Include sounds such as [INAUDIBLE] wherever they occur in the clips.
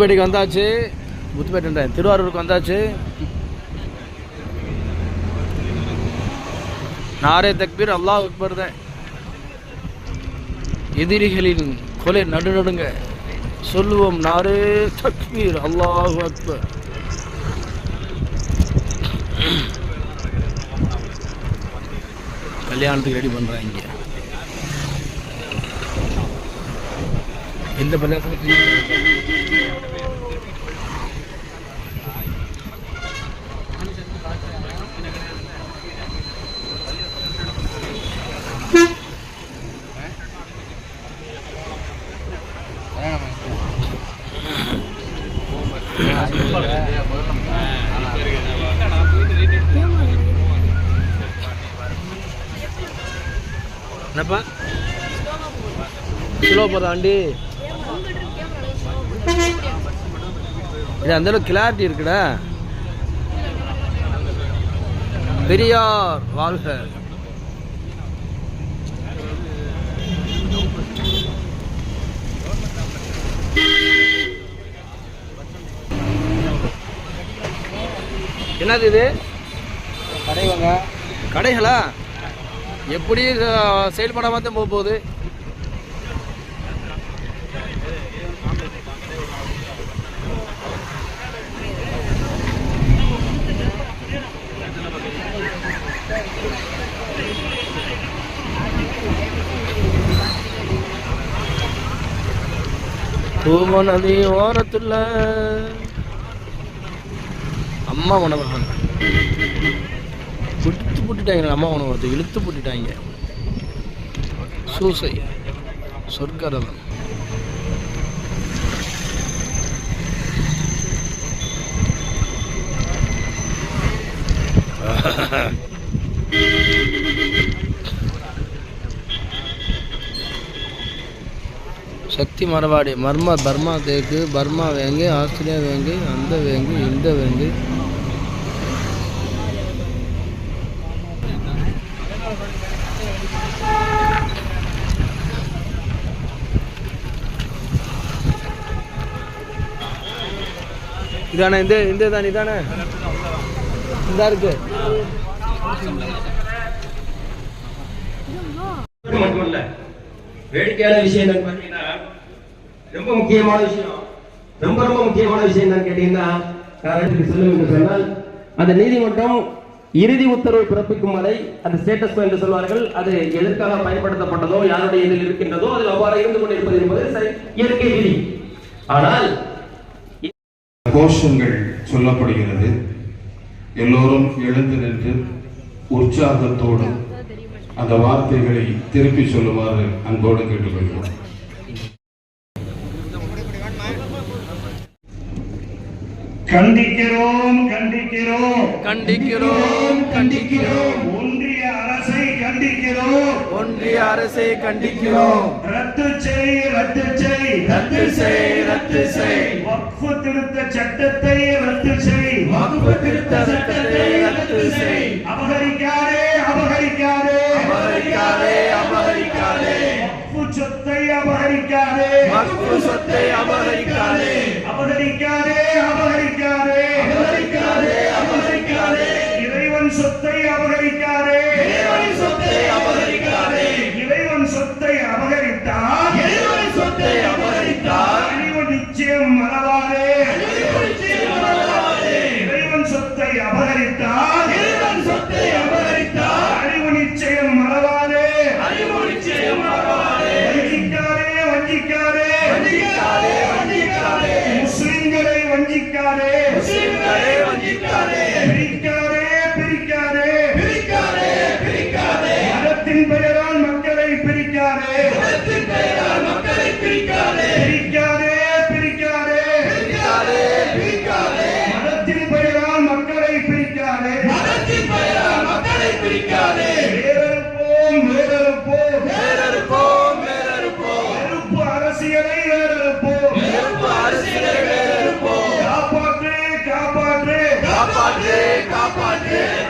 முத்துப்பேட்டைக்கு வந்தாச்சு. முத்துப்பேட்டை திருவாரூருக்கு வந்தாச்சு. நாரே தக்பீர் அல்லாஹ் அக்பர் தான். எதிரிகளின் கொலை நடுநடுங்க. சொல்லுவோம் நாரே தக்பீர் அல்லாஹ் அக்பர். கல்யாணத்துக்கு ரெடி பண்ணுறாங்க எந்த பள்ளியாசத்துக்கு ஸ்லோ போதா வண்டி இது அந்த அளவுக்கு கிளாரிட்டி இருக்குடா. பெரியார் வாழ்க. என்னது இது? கடைவங்க. கடைகளா? எப்படி அஹ், செயல்படாம தான் போக போகுது? பூம நதி ஓரத்தில். அம்மா உணவகம் இழுத்து போட்டுட்டாங்க அம்மா உணவகத்தை இழுத்து போட்டுட்டாங்க. சூசை சொர்க்கரதம். [LAUGHS] சக்தி மரவாடி மர்மா பர்மா தேக்கு பர்மா வேங்கு ஆஸ்திரேலியா வேங்கு அந்த வேங்கு இந்த வேங்கு. இதானே இந்த இந்த தான் இதானே? இந்த இருக்கு. வேடிக்கையான விஷயம் ரொம்ப முக்கியமான விஷயம். ரொம்ப ரொம்ப முக்கியமான விஷயம் என்னன்னு கேட்டீங்கன்னா சொல்லும் என்று சொன்னால் அந்த நீதிமன்றம் இறுதி உத்தரவு பிறப்பிக்கும் வரை அந்த ஸ்டேட்டஸ் என்று சொல்வார்கள். அது எதற்காக பயன்படுத்தப்பட்டதோ யாருடைய இதில் இருக்கின்றதோ அதில் அவ்வாறு இருந்து கொண்டிருப்பது என்பது சரி- இயற்கை விதி. ஆனால் கோஷங்கள் சொல்லப்படுகிறது. எல்லோரும் எழுந்து நின்று உற்சாகத்தோடு அந்த வார்த்தைகளை திருப்பி சொல்லுமாறு அன்போடு கேட்டுக்கொள்கிறோம். கண்டிக்கிறோம் கண்டிக்கிறோம். கண்டிக்கிறோம் கண்டிக்கிறோம். ஒன்றிய அரசை கண்டிக்கிறோம். ஒன்றிய அரசை கண்டிக்கிறோம். ரத்து செய் ரத்து செய். ரத்து செய் ரத்து செய். வக்ஃபு திருத்த சட்டத்தை ரத்து செய். வகுப்பு திருத்த சட்டத்தை ரத்து செய். அபகரிக்காதே அபகரிக்காதே. அபகரிக்காதே வக்ஃபு சொத்தை அபகரிக்காதே. சொத்தை அபகரிக்காதே. அபகரிக்காதே அபகரிக்காதே.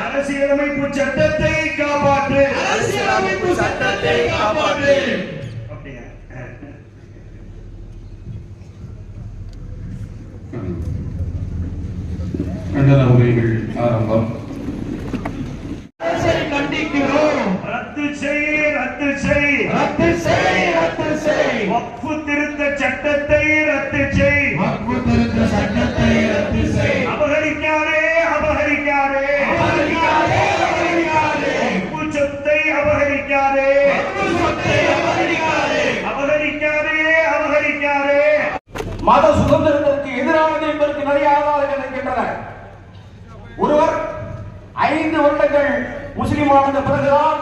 அரசியலமைப்பு சட்டத்தை காப்பாற்று. அரசியலமைப்பு சட்டத்தை காப்பாற்று. கண்டன உரைகள் ஆரம்பம். ரத்து செய் ரத்து செய். ரத்து செய். வக்ஃபு திருத்த சட்டத்தை ரத்து செய். வக்ஃபு திருத்த சட்டத்தை ரத்து செய். அபகரிக்காதே அபகரிக்காதே. அபகரிக்காதே அபகரிக்காதே. வக்ஃபு சொத்தை அபகரிக்காதே. வக்ஃபு சொத்தை அபகரிக்காதே. அபகரிக்காதே அபகரிக்காதே. மத சுதந்திரத்திற்கு எதிரானது என்பதற்கு நிறைய ஆதாரங்கள் இருக்கின்றன. ஒருவர் ஐந்து வருடங்கள் முஸ்லிமானது பிறகுதான்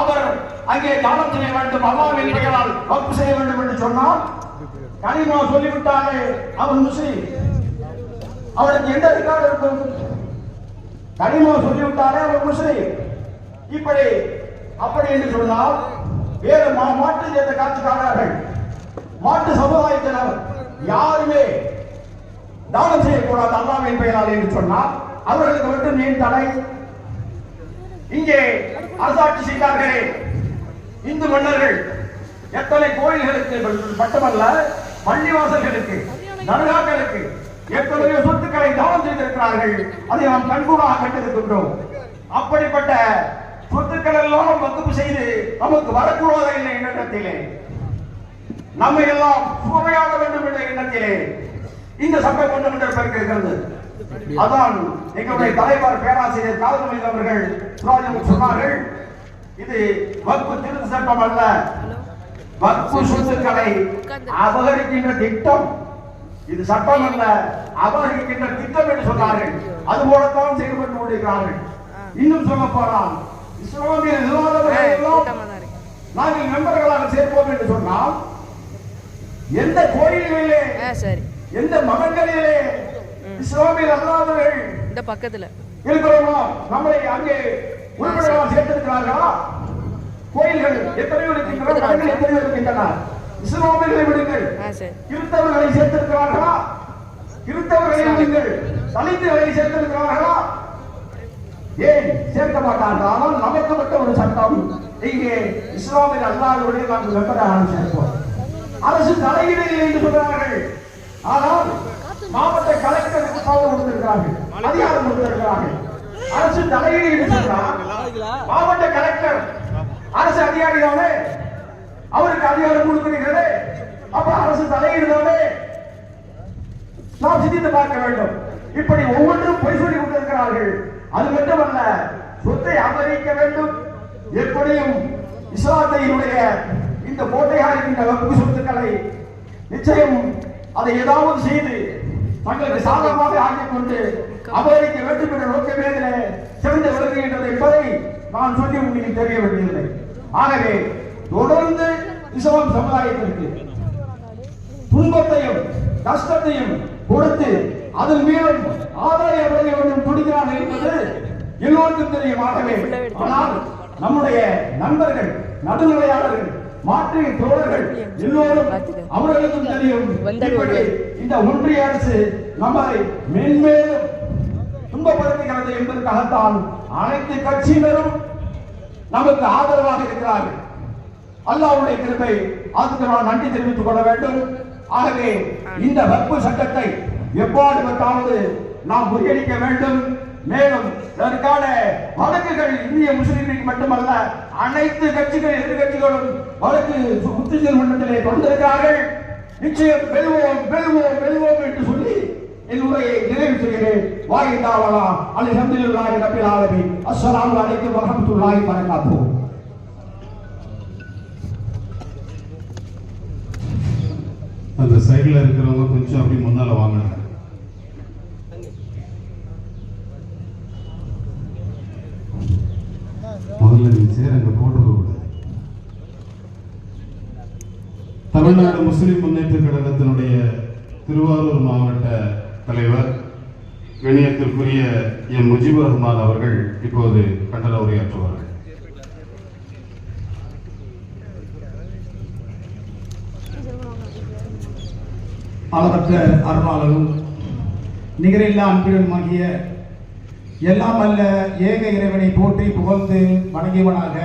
அவர் அங்கே தானம் செய்ய வேண்டும் அல்லாவின் பெயரால் வக்ஃப் செய்ய வேண்டும் என்று சொன்னால் கனிமா சொல்லிவிட்டாலே அவர் முஸ்லீம். அவருக்கு எந்த ரெக்கார்டு இருக்கும்? கனிமா சொல்லிவிட்டாலே அவர் முஸ்லீம். இப்படி அப்படி என்று சொன்னால் வேறு மா- சேர்ந்த காட்சிக்காரர்கள் மாட்டு சமுதாயத்தினர் யாருமே தானம் செய்யக்கூடாது அல்லாவின் பெயரால் என்று சொன்னால் அவர்களுக்கு மட்டும் ஏன் தடை? இங்கே அரசாட்சி செய்தார்களே இந்து மன்னர்கள் எத்தனை கோயில்களுக்கு மட்டுமல்ல பள்ளிவாசல்களுக்கு தர்காக்களுக்கு எத்தனையோ சொத்துக்களை தானம் செய்திருக்கிறார்கள். அதை நாம் கண்கூடாக கண்டிருக்கின்றோம். அப்படிப்பட்ட சொத்துக்கள் எல்லாம் வகுப்பு செய்து நமக்கு வரக்கூடாத என்ற எண்ணத்திலே. நம்மை எல்லாம் சுவையாக வேண்டும் என்ற எண்ணத்திலே இந்த சட்டம் கொண்டு வந்திருக்கிறது அதான் எங்களுடைய தலைவர் பேராசிரியர் காலத்துறை அவர்கள் சொன்னார்கள் இது வகுப்பு திருத்த சட்டம் அல்ல. வகுப்பு சொத்துக்களை அபகரிக்கின்ற திட்டம். இது சட்டம் அல்ல. அபகரிக்கின்ற திட்டம் என்று சொன்னார்கள். அது போலத்தான் செய்து கொண்டு கொண்டிருக்கிறார்கள். இன்னும் சொல்ல போனால் இஸ்லாமிய இல்லாதவர்கள் நாங்கள் மெம்பர்களாக சேர்ப்போம் என்று சொன்னால் எந்த கோயில்களிலே எந்த மதங்களிலே இஸ்லாமிய அல்லாதவர்கள் இந்த பக்கத்துல. இருக்கிறோமோ நம்மளை அங்கே உறுப்பினர்களாக சேர்த்திருக்கிறார்களா? கோயில்கள் எத்தனையோ இருக்கின்றன மதங்கள் எத்தனையோ இருக்கின்றன. இஸ்லாமியர்களை விடுங்கள். கிறிஸ்தவர்களை சேர்த்திருக்கிறார்களா? கிறிஸ்தவர்களை விடுங்கள். தலித்துகளை சேர்த்திருக்கிறார்களா? ஏன் சேர்க்க மாட்டார்கள்? ஆனால் நமக்கு மட்டும் ஒரு சட்டம். இங்கே இஸ்லாமியர் அல்லாதவர்களே நாங்கள் மெம்பராக சேர்ப்போம். அரசு தலையீடு என்று சொல்கிறார்கள். ஆனால் மாவட்ட கலெக்டருக்கு கொடுத்திருக்கிறார்கள். அதிகாரம் கொடுத்திருக்கிறார்கள். அரசு தலையீடு மாவட்ட கலெக்டர் அரசு அதிகாரி தானே அவருக்கு அதிகாரம் கொடுத்திருக்கிறது. அப்ப அரசு தலையீடு தானே நாம் சிந்தித்து பார்க்க வேண்டும். இப்படி ஒவ்வொன்றும் பொய் சொல்லி கொண்டிருக்கிறார்கள். அது மட்டுமல்ல சொத்தை அபகரிக்க வேண்டும். எப்படியும் இஸ்லாத்தையினுடைய இந்த கோட்டையாக இருக்கின்ற வகுப்பு சொத்துக்களை நிச்சயம் அதை ஏதாவது செய்து தங்களுக்கு சாதகமாக ஆக்கிக் கொண்டு அமெரிக்க வெற்றி பெற நோக்கமே சிறந்த சிறந்து விளங்குகின்றது என்பதை நான் சொல்லி உங்களுக்கு தெரிய வேண்டியதில்லை ஆகவே தொடர்ந்து இஸ்லாம் சமுதாயத்திற்கு துன்பத்தையும் கஷ்டத்தையும் கொடுத்து அதன் மேலும் ஆதாயம் அடைய வேண்டும் துடிக்கிறார்கள் என்பது எல்லோருக்கும் தெரியும். ஆகவே ஆனால் நம்முடைய நண்பர்கள் நடுநிலையாளர்கள் மாற்று தோழர்கள் எல்லோரும் அவர்களுக்கும் தெரியும். இந்த ஒன்றிய அரசு நம்மை மென்மேலும் துன்பப்படுத்துகிறது என்பதற்காகத்தான் அனைத்து கட்சியினரும் நமக்கு ஆதரவாக இருக்கிறார்கள். அல்லாவுடைய கிருப்பை அதுக்கு நான் நன்றி தெரிவித்துக் கொள்ள வேண்டும். ஆகவே இந்த வற்பு சட்டத்தை எவ்வாறு நாம் முறியடிக்க வேண்டும். மேலும் அதற்கான வழக்குகள் இந்திய முஸ்லிம்களுக்கு மட்டுமல்ல அனைத்து கட்சிகள் எதிர்கட்சிகளும் வழக்கு உச்ச நீதிமன்றத்திலே தொடர்ந்திருக்கிறார்கள். நிச்சயம் வெல்வோம் வெல்வோம் வெல்வோம் என்று சொல்லி என்னுடைய உரையை செய்கிறேன் அல்ஹம்துலில்லாஹி ரப்பில் ஆலமீன். அஸ்ஸலாமு அலைக்கும் வரஹ்மத்துல்லாஹி அந்த சைடுல இருக்கிறவங்க கொஞ்சம் அப்படி முன்னால வாங்க. முதல்ல நீ சேர தமிழ்நாடு முஸ்லிம் முன்னேற்ற கழகத்தினுடைய திருவாரூர் மாவட்ட தலைவர் இணையத்திற்குரிய எம் முஜிபுர் ரஹ்மான் அவர்கள் இப்போது கண்டன உரையாற்றுவார்கள். அளவற்ற அருளாளரும் நிகரில்லா அன்பிலுமாகிய எல்லாம் அல்ல ஏக இறைவனை போற்றி புகழ்ந்து வணங்கியவனாக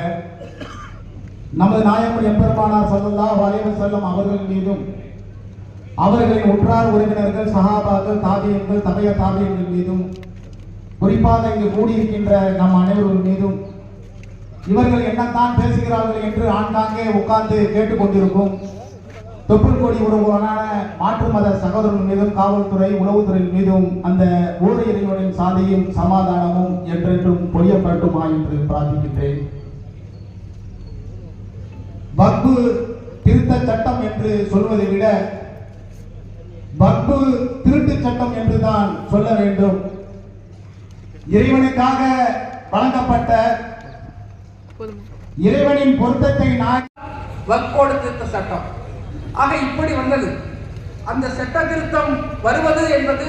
நமது நாயகம் எம்பெருமானார் ஸல்லல்லாஹு அலைஹி செல்லும் அவர்கள் மீதும் அவர்களின் உற்றார் உறவினர்கள் சகாபாக்கள் தாபியங்கள் தபைய தாபியங்கள் மீதும் குறிப்பாக இங்கு கூடியிருக்கின்ற நம் அனைவரும் மீதும் இவர்கள் என்னத்தான் பேசுகிறார்கள் என்று ஆண்டாங்கே உட்கார்ந்து கேட்டுக்கொண்டிருக்கும் தொப்புள் கொடி உறவுகளான மாற்று மத சகோதரர்கள் மீதும் காவல்துறை உளவுத்துறை மீதும் அந்த ஊழியர்களின் சாதியும் சமாதானமும் என்றென்றும் பொழியப்பட்டுமா என்று பிரார்த்திக்கின்றேன். வக்பு திருத்த சட்டம் என்று சொல்வதை விட வக்பு திருட்டு சட்டம் என்றுதான் சொல்ல வேண்டும். இறைவனுக்காக வழங்கப்பட்ட இறைவனின் பொருத்தத்தை நான் வக்கோடு திருத்த சட்டம். ஆக இப்படி வந்தது. அந்த சட்ட திருத்தம் வருவது என்பது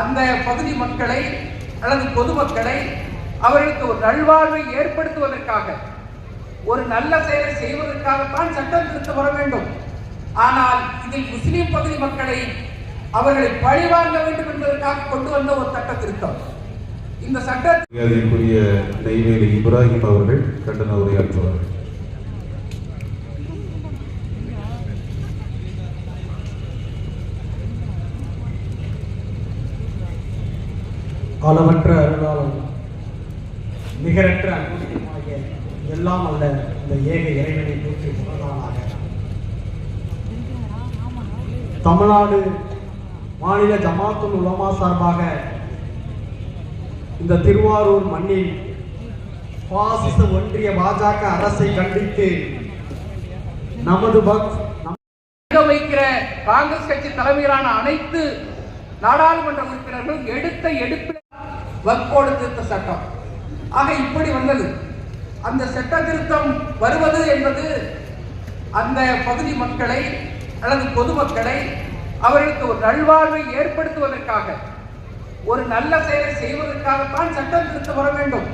அந்த பகுதி மக்களை அல்லது பொதுமக்களை அவர்களுக்கு ஒரு நல்வாழ்வை ஏற்படுத்துவதற்காக ஒரு நல்ல செயலை செய்வதற்காகத்தான் சட்டம் திருத்தம் வர வேண்டும். ஆனால் இதில் முஸ்லிம் பகுதி மக்களை அவர்களை பழிவாங்க வேண்டும் என்பதற்காக கொண்டு வந்த ஒரு சட்ட திருத்தம் இந்த சட்ட மரியாதைக்குரிய நெய்வேலி இப்ராஹிம் அவர்கள் கண்டன உரையாற்றுவார்கள். அளவற்ற அருளாளன் நிகரற்ற அன்புமாகிய எல்லாம் அல்ல இந்த ஏக இறைவனை போற்றி புகழானாக தமிழ்நாடு மாநில ஜமாத்துல் உலமா சார்பாக இந்த திருவாரூர் மண்ணில் பாசிச ஒன்றிய பாஜக அரசை கண்டித்து நமது பக் வைக்கிற காங்கிரஸ் கட்சி தலைமையிலான அனைத்து நாடாளுமன்ற உறுப்பினர்களும் எடுத்த எடுப்பில் வக்கோடு திருத்த சட்டம். ஆக இப்படி வந்தது. அந்த சட்ட திருத்தம் வருவது என்பது அந்த பகுதி மக்களை அல்லது பொதுமக்களை அவர்களுக்கு ஒரு நல்வாழ்வை ஏற்படுத்துவதற்காக ஒரு நல்ல செயலை செய்வதற்காகத்தான் சட்டம் திருத்தம் வர வேண்டும்.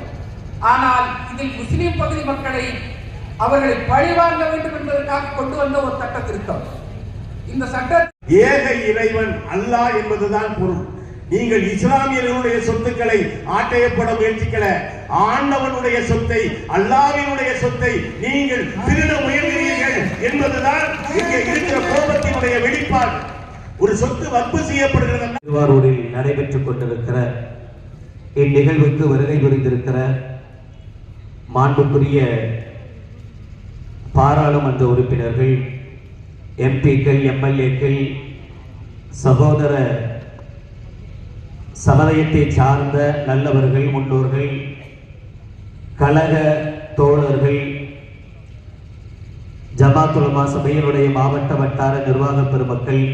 ஆனால் இதில் முஸ்லிம் பகுதி மக்களை அவர்களை பழிவாங்க வேண்டும் என்பதற்காக கொண்டு வந்த ஒரு சட்ட திருத்தம். இந்த சட்ட ஏக இறைவன் அல்லாஹ் என்பதுதான் பொருள். நீங்கள் இஸ்லாமியர்களுடைய சொத்துக்களை ஆட்டையப்பட முயற்சிக்கல. ஆண்டவனுடைய சொத்தை அல்லாவினுடைய சொத்தை நீங்கள் திருட முயல்கிறீர்கள் என்பதுதான் இங்கே இருக்கிற கோபத்தினுடைய வெளிப்பாடு. ஒரு சொத்து வற்பு செய்யப்படுகிறது. திருவாரூரில் நடைபெற்றுக் கொண்டிருக்கிற இந்நிகழ்வுக்கு வருகை புரிந்திருக்கிற மாண்புக்குரிய பாராளுமன்ற உறுப்பினர்கள் எம்பிக்கள் எம்எல்ஏக்கள் சகோதர சமுதாயத்தை சார்ந்த நல்லவர்கள் முன்னோர்கள் கழக தோழர்கள் ஜமாத்துலமா சபையினுடைய மாவட்ட வட்டார நிர்வாக பெருமக்கள்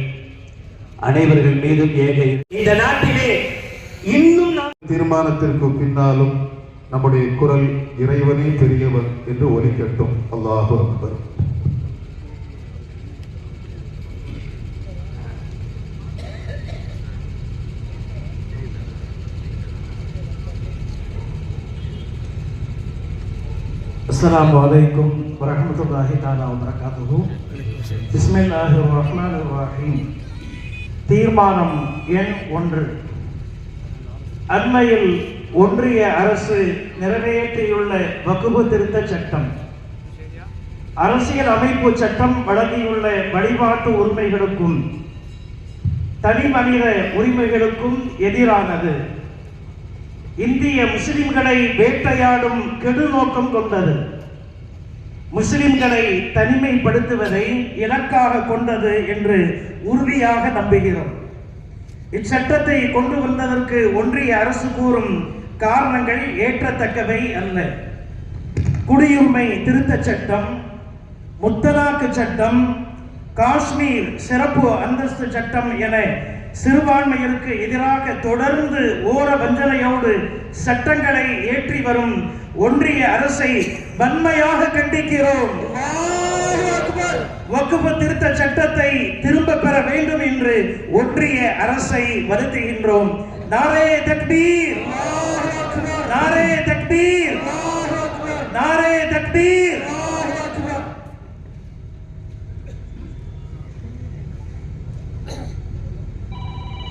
அனைவர்கள் மீதும் ஏக இந்த நாட்டிலே இன்னும் தீர்மானத்திற்கு பின்னாலும் நம்முடைய குரல் இறைவனே பெரியவன் என்று ஒலிக்கட்டும் அல்லாஹு அக்பர். السلام عليكم ورحمة الله تعالى وبركاته بسم الله الرحمن الرحيم தீர்மானம் எண் ஒன்று அண்மையில் ஒன்றிய அரசு நிறைவேற்றியுள்ள வகுப்பு திருத்த சட்டம் அரசியல் அமைப்பு சட்டம் வழங்கியுள்ள வழிபாட்டு உரிமைகளுக்கும் தனி மனித உரிமைகளுக்கும் எதிரானது இந்திய முஸ்லிம்களை வேட்டையாடும் கெடு நோக்கம் கொண்டது. முஸ்லிம்களை தனிமைப்படுத்துவதை இலக்காக கொண்டது என்று உறுதியாக நம்புகிறோம். இச்சட்டத்தை கொண்டு வந்ததற்கு ஒன்றிய அரசு கூறும் காரணங்கள் ஏற்றத்தக்கவை அல்ல. குடியுரிமை திருத்தச் சட்டம் முத்தலாக்கு சட்டம் காஷ்மீர் சிறப்பு அந்தஸ்து சட்டம் என சிறுபான்மையிற்கு எதிராக தொடர்ந்து ஓர வஞ்சனையோடு சட்டங்களை ஏற்றி வரும் ஒன்றிய அரசை வன்மையாக கண்டிக்கிறோம். வக்குப்பு திருத்த சட்டத்தை திரும்ப பெற வேண்டும் என்று ஒன்றிய அரசை வருத்துகின்றோம். நாரே தக்பீர். நாரே தக்பீர். நாரே தக்பீர்.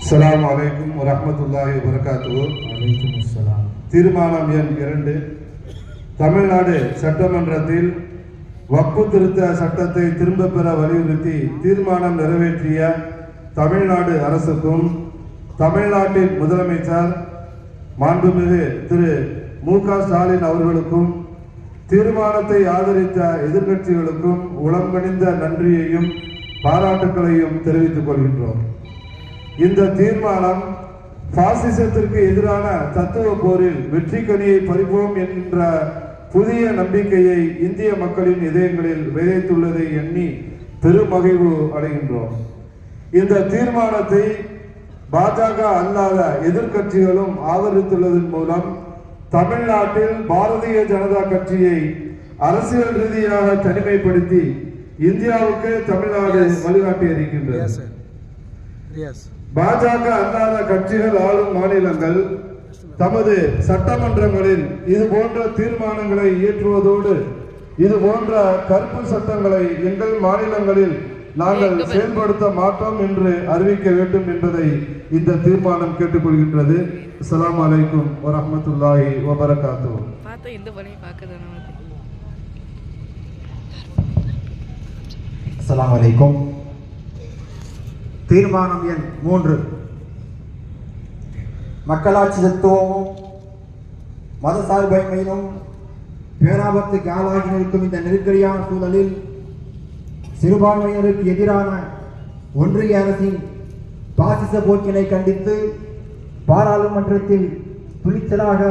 அஸ்ஸலாமு அலைக்கும் வரஹ்மத்துல்லாஹி வபரகாத்துஹு தீர்மானம் எண் இரண்டு. தமிழ்நாடு சட்டமன்றத்தில் வக்பு திருத்த சட்டத்தை திரும்ப பெற வலியுறுத்தி தீர்மானம் நிறைவேற்றிய தமிழ்நாடு அரசுக்கும் தமிழ்நாட்டின் முதலமைச்சர் மாண்புமிகு திரு மு க ஸ்டாலின் அவர்களுக்கும் தீர்மானத்தை ஆதரித்த எதிர்க்கட்சிகளுக்கும் உளங்கணிந்த நன்றியையும் பாராட்டுக்களையும் தெரிவித்துக் கொள்கின்றோம். இந்த தீர்மானம் பாசிசத்திற்கு எதிரான தத்துவ போரில் வெற்றி கனியை பறிப்போம் என்ற புதிய நம்பிக்கையை இந்திய மக்களின் இதயங்களில் விதைத்துள்ளதை எண்ணி பெருமகிழ்வு அடைகின்றோம். இந்த தீர்மானத்தை பாஜக அல்லாத எதிர்க்கட்சிகளும் ஆதரித்துள்ளதன் மூலம் தமிழ்நாட்டில் பாரதிய ஜனதா கட்சியை அரசியல் ரீதியாக தனிமைப்படுத்தி இந்தியாவுக்கு தமிழ்நாடு வழிகாட்டி இருக்கின்றது பாஜக அல்லாத கட்சிகள் ஆளும் மாநிலங்கள் தமது சட்டமன்றங்களில் இது போன்ற தீர்மானங்களை இயற்றுவதோடு இது போன்ற கருப்பு சட்டங்களை எங்கள் மாநிலங்களில் நாங்கள் செயல்படுத்த மாட்டோம் என்று அறிவிக்க வேண்டும் என்பதை இந்த தீர்மானம் கேட்டுக்கொள்கின்றது. அஸ்ஸலாமு அலைக்கும் வரஹ்மத்துல்லாஹி வபரகாத்துஹு பார்த்தா இந்த பணியை பார்க்க தானே அஸ்ஸலாமு அலைக்கும் தீர்மானம் எண் மூன்று. மக்களாட்சி தத்துவமும் மதசார்பைமையிலும் பேராபத்துக்கு ஆளாகி நிற்கும் இந்த நெருக்கடியான சூழலில் சிறுபான்மையினருக்கு எதிரான ஒன்றிய அரசின் பாசிச போக்கினை கண்டித்து பாராளுமன்றத்தில் துணிச்சலாக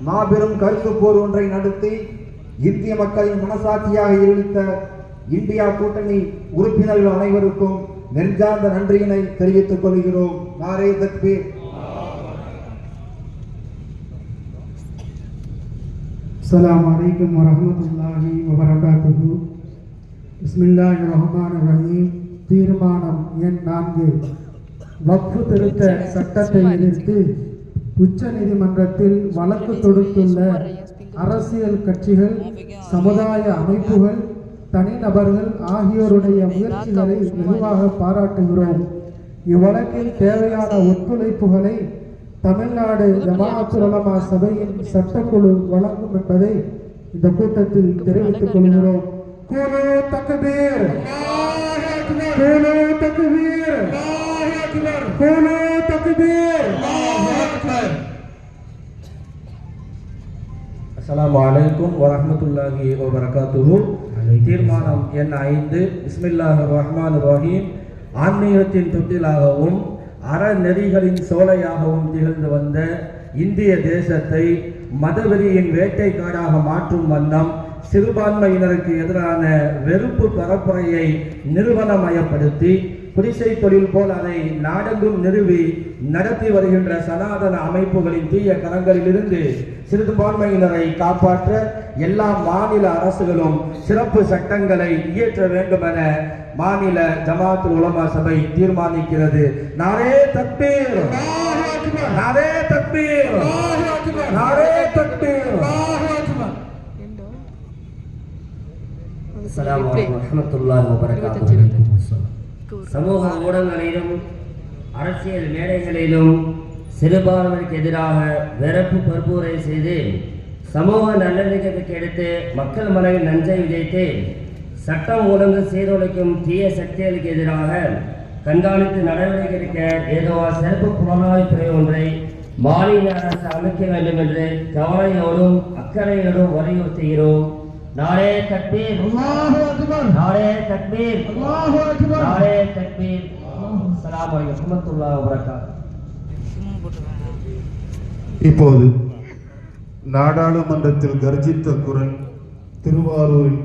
மாபெரும் கருத்து போர் ஒன்றை நடத்தி இந்திய மக்களின் மனசாட்சியாக இருந்த இந்தியா கூட்டணி உறுப்பினர்கள் அனைவருக்கும் நெஞ்சார்ந்த நன்றியினை தெரிவித்துக் கொள்கிறோம். நாரே தக்பீர் அஸ்லாம் வலைக்கம் வரமத்துல்லாஹி வபரகாத்துஹு. பிஸ்மில்லாஹிர் ரஹ்மான் ரஹீம் தீர்மானம் எண் நான்கு. வக்ஃபு திருத்த சட்டத்தை எதிர்த்து உச்ச நீதிமன்றத்தில் வழக்கு தொடுத்துள்ள அரசியல் கட்சிகள் சமுதாய அமைப்புகள் தனிநபர்கள் ஆகியோருடைய முயற்சிகளை வெகுவாக பாராட்டுகிறோம். இவ்வழக்கில் தேவையான ஒத்துழைப்புகளை தமிழ்நாடு ஜமாஅத்துல் உலமா சபையின் சட்டக்குழு வழங்கும் என்பதை இந்த கூட்டத்தில் தெரிவித்துக் கொள்கிறோம். கூலு அஸ்ஸலாமு அலைக்கும் வரஹ்மத்துல்லாஹி வபரகாத்துஹு. தீர்மானம் எண் ஐந்து. இஸ்மில்லாஹ் ரஹ்மான் ரஹீம் ஆன்மீகத்தின் தொட்டிலாகவும் அறநெறிகளின் சோலையாகவும் திகழ்ந்து வந்த இந்திய தேசத்தை மதவெறியின் வேட்டைக்காடாக மாற்றும் வண்ணம் சிறுபான்மையினருக்கு எதிரான வெறுப்பு பரப்புரையை நிறுவனமயப்படுத்தி குடிசை தொழில் போல் அதை நாடெங்கும் நிறுவி நடத்தி வருகின்ற சனாதன அமைப்புகளின் தீய கரங்களிலிருந்து சிறுபான்மையினரை காப்பாற்ற எல்லா மாநில அரசுகளும் சிறப்பு சட்டங்களை இயற்ற வேண்டும் என மாநில ஜமாத்துல் உலமா சபை தீர்மானிக்கிறது. நாரே தக்பீர். நாரே தக்பீர். நாரே தக்பீர். அஸ்ஸலாமு அலைக்கும் வரஹ்மத்துல்லாஹி வபரகாத்துஹு சமூக ஊடகங்களிலும் அரசியல் மேடைகளிலும் சிறுபான்மைக்கு எதிராக வெறுப்பு பரப்புரை செய்து சமூக நல்லிணக்கத்துக்கு எடுத்து மக்கள் மனதில் நஞ்சை விதைத்து சட்டம் ஒழுங்கு சீரொழிக்கும் தீய சக்திகளுக்கு எதிராக கண்காணித்து நடவடிக்கை எடுக்க ஏதோ சிறப்பு புலனாய்வு துறை ஒன்றை மாநில அரசு அமைக்க வேண்டும் என்று கவலையோடும் அக்கறையோடும் வலியுறுத்துகிறோம். நாளே தக்பீர். அல்லாஹு அக்பர். நாளே தக்பீர். அல்லாஹு அக்பர். நாளே தக்பீர். அஸ்ஸலாமு அலைக்கும் வரஹ்மத்துல்லாஹி வபரகாத்துஹு இப்போது நாடாளுமன்றத்தில் கர்ஜித்த குரல் திருவாரூரில்